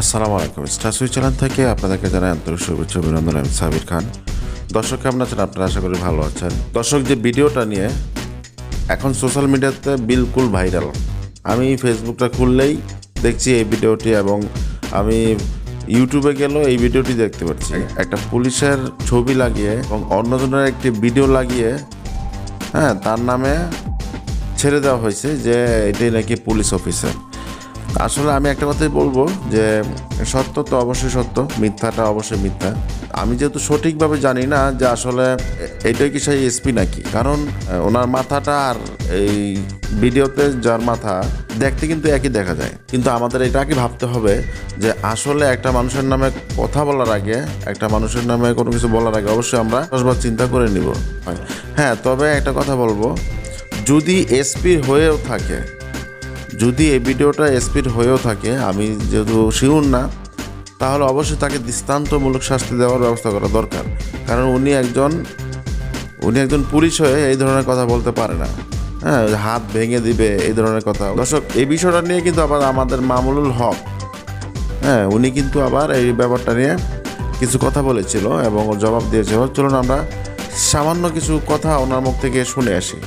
আসসালামু আলাইকুম। Star channel থেকে আপনাদেরকে জানাই আন্তরিক শুভেচ্ছা অভিনন্দন, আমি সাবির খান। দর্শক কেমন আছেন? আপনারা আশা করি ভালো আছেন। দর্শক, যে ভিডিওটা নিয়ে এখন সোশ্যাল মিডিয়াতে বিলকুল ভাইরাল, আমি ফেসবুকটা খুললেই দেখছি এই ভিডিওটি এবং আমি ইউটিউবে গেলেও এই ভিডিওটি দেখতে পাচ্ছি। একটা পুলিশের ছবি লাগিয়ে এবং অন্যজনের একটি ভিডিও লাগিয়ে হ্যাঁ তার নামে ছেড়ে দেওয়া হয়েছে যে এটাই নাকি পুলিশ অফিসার। আসলে আমি একটা কথাই বলব যে সত্য তো অবশ্যই সত্য, মিথ্যাটা অবশ্যই মিথ্যা। আমি যেহেতু সঠিকভাবে জানি না যে আসলে এটাই কি সেই এসপি নাকি? কারণ ওনার মাথাটা আর এই ভিডিওতে যার মাথা দেখতে কিন্তু একই দেখা যায়। কিন্তু আমাদের এটাকে ভাবতে হবে যে আসলে একটা মানুষের নামে কথা বলার আগে, একটা মানুষের নামে কোনো কিছু বলার আগে অবশ্যই আমরা দশবার চিন্তা করে নিব। হ্যাঁ। তবে একটা কথা বলব, যদি এসপি হয়েও থাকে যদি এই ভিডিওটা স্পিড হয়েও থাকে, আমি যেহেতু শিউর না, তাহলে অবশ্যই তাকে দৃষ্টান্তমূলক শাস্তি দেওয়ার ব্যবস্থা করা দরকার। কারণ উনি একজন উনি একজন পুলিশ হয়ে এই ধরনের কথা বলতে পারে না। হ্যাঁ হাত ভেঙে দিবে, এই ধরনের কথা। দর্শক, এই বিষয়টা নিয়ে কিন্তু আবার আমাদের মামুনুল হক হ্যাঁ উনি কিন্তু আবার এই ব্যাপারটা নিয়ে কিছু কথা বলেছিল এবং জবাব দিয়েছিল। চলুন আমরা সামান্য কিছু কথা ওনার মুখ থেকে শুনে আসি।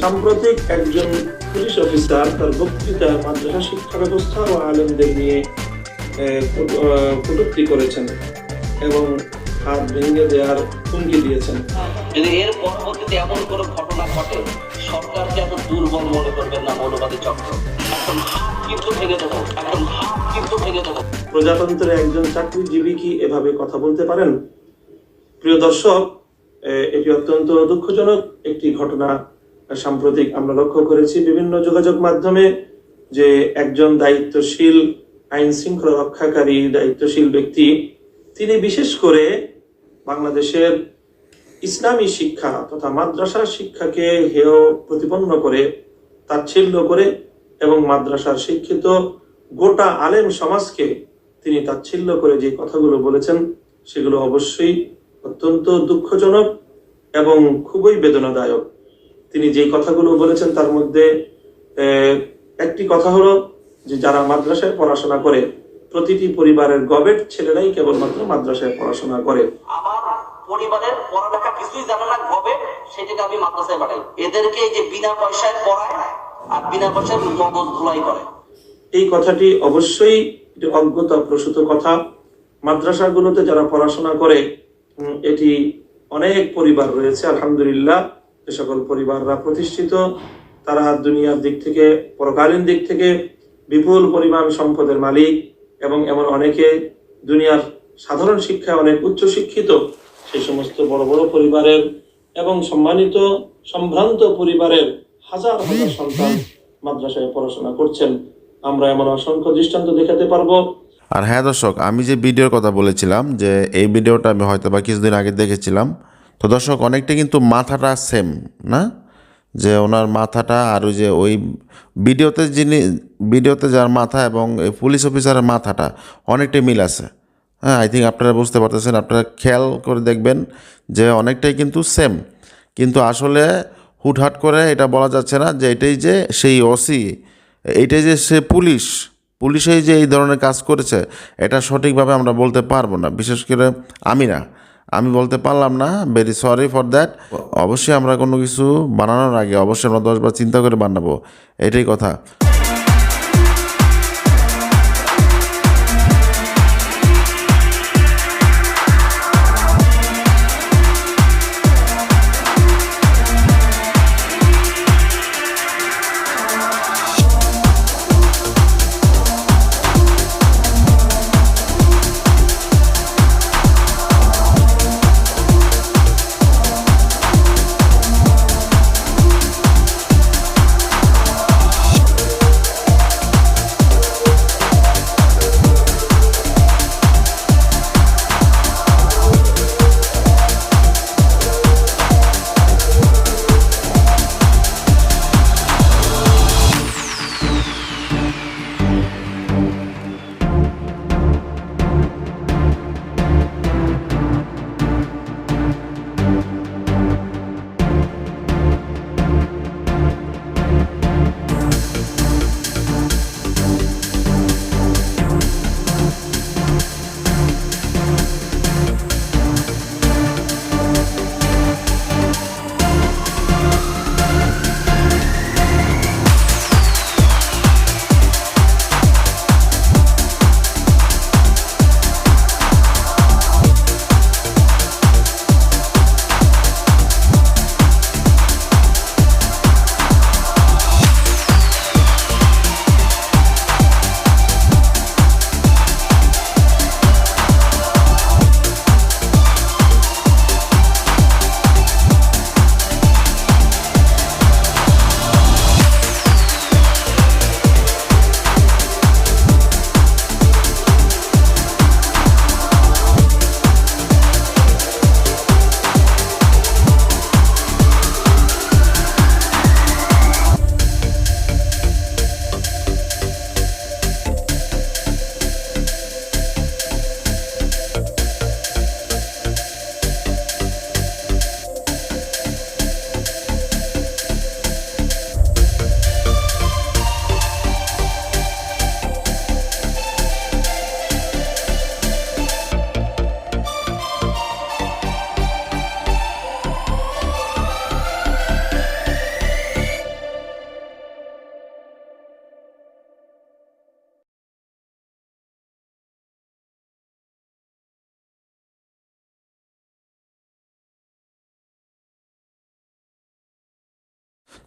সাম্প্রতিক একজন পুলিশ অফিসার তার বক্তৃতায় মাদ্রাসা শিক্ষা ব্যবস্থা ও আলেমদের নিয়ে কটূক্তি করেছেন এবং হাত ভেঙে দেওয়ার হুমকি দিয়েছেন। যদি এর পরবর্তীতে এমন কোনো ঘটনা ঘটে সরকারকে এত দুর্বল মনে করবেন না মৌলবাদী চক্র? এখন হাত কিন্তু ভেঙে দেবো এখন হাত কিন্তু ভেঙে দেবো। প্রজাতন্ত্রের একজন চাকরিজীবী কি এভাবে কথা বলতে পারেন? প্রিয় দর্শক এটি অত্যন্ত দুঃখজনক একটি ঘটনা। সাম্প্রতিক আমরা লক্ষ্য করেছি বিভিন্ন যোগাযোগ মাধ্যমে যে একজন দায়িত্বশীল আইন শৃঙ্খলা রক্ষাকারী, দায়িত্বশীল ব্যক্তি, তিনি বিশেষ করে বাংলাদেশের ইসলামী শিক্ষা তথা মাদ্রাসার শিক্ষাকে হেয় প্রতিপন্ন করে, তাচ্ছিল্য করে এবং মাদ্রাসার শিক্ষিত গোটা আলেম সমাজকে তিনি তাচ্ছিল্য করে যে কথাগুলো বলেছেন, সেগুলো অবশ্যই অত্যন্ত দুঃখজনক এবং খুবই বেদনাদায়ক। তিনি যে কথাগুলো বলেছেন তার মধ্যে একটি কথা হলো যে যারা মাদ্রাসায় পড়াশোনা করে প্রতিটি পরিবারের গবেট ছেলেরাই কেবলমাত্র মাদ্রাসায় পড়াশোনা করে। আমার পরিবারের পড়ালেখা কিছুই জানে না হবে সেটাকে আমি মাদ্রাসায় পাঠাই। এদেরকে এই যে বিনা পয়সায় পড়ায় আর বিনা পয়সায় মগজ ধুলাই করে। এই কথাটি অবশ্যই একটি অজ্ঞতা প্রসূত কথা। মাদ্রাসাগুলোতে যারা পড়াশোনা করে এটি অনেক পরিবার রয়েছে আলহামদুলিল্লাহ। যে সকল পরিবাররা প্রতিষ্ঠিত, তারা দুনিয়ার দিক থেকে, পরকালীন দিক থেকে বিপুল পরিমাণ সম্পদের মালিক এবং এমন অনেকে দুনিয়ার সাধারণ শিক্ষায় অনেক উচ্চ শিক্ষিত সেই সমস্ত বড় বড় পরিবারের এবং সম্মানিত, সম্ভ্রান্ত পরিবারের হাজার হাজার সন্তান মাদ্রাসায় পড়াশোনা করছেন। আমরা এমন অসংখ্য দৃষ্টান্ত দেখাতে পারব। আর হ্যাঁ দর্শক, আমি যে ভিডিওর কথা বলেছিলাম, যে এই ভিডিওটা আমি হয়তো বা কিছুদিন আগে দেখেছিলাম তো দর্শক, অনেকটা কিন্তু মাথাটা সেম না? যে ওনার মাথাটা আর ওই যে ওই ভিডিওতে যিনি, ভিডিওতে যার মাথা এবং এই পুলিশ অফিসারের মাথাটা অনেকটাই মিল আছে। হ্যাঁ আই থিঙ্ক আপনারা বুঝতে পারতেছেন, আপনারা খেয়াল করে দেখবেন যে অনেকটাই কিন্তু সেম কিন্তু আসলে হুটহাট করে এটা বলা যাচ্ছে না যে এটাই যে সেই ওসি এইটাই যে সে পুলিশ, পুলিশেই যে এই ধরনের কাজ করেছে, এটা সঠিকভাবে আমরা বলতে পারব না। বিশেষ করে আমি না আমি বলতে পারলাম না ভেরি সরি ফর দ্যাট অবশ্যই আমরা কোনো কিছু বানানোর আগে অবশ্যই আমরা দশবার চিন্তা করে বানাবো। এটাই কথা।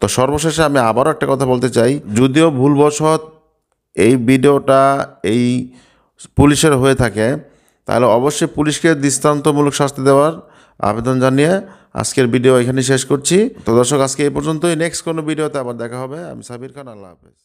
তো সর্বশেষে আমি আবারও একটা কথা বলতে চাই। যদিও ভুলবশত এই ভিডিওটা এই পুলিশের হয়ে থাকে, তাহলে অবশ্যই পুলিশকে দৃষ্টান্তমূলক শাস্তি দেওয়ার আবেদন জানিয়ে আজকের ভিডিও এখানে শেষ করছি। তো দর্শক, আজকে এই পর্যন্তই। নেক্সট কোনো ভিডিওতে আবার দেখা হবে। আমি সাবির খান, আল্লাহ হাফেজ।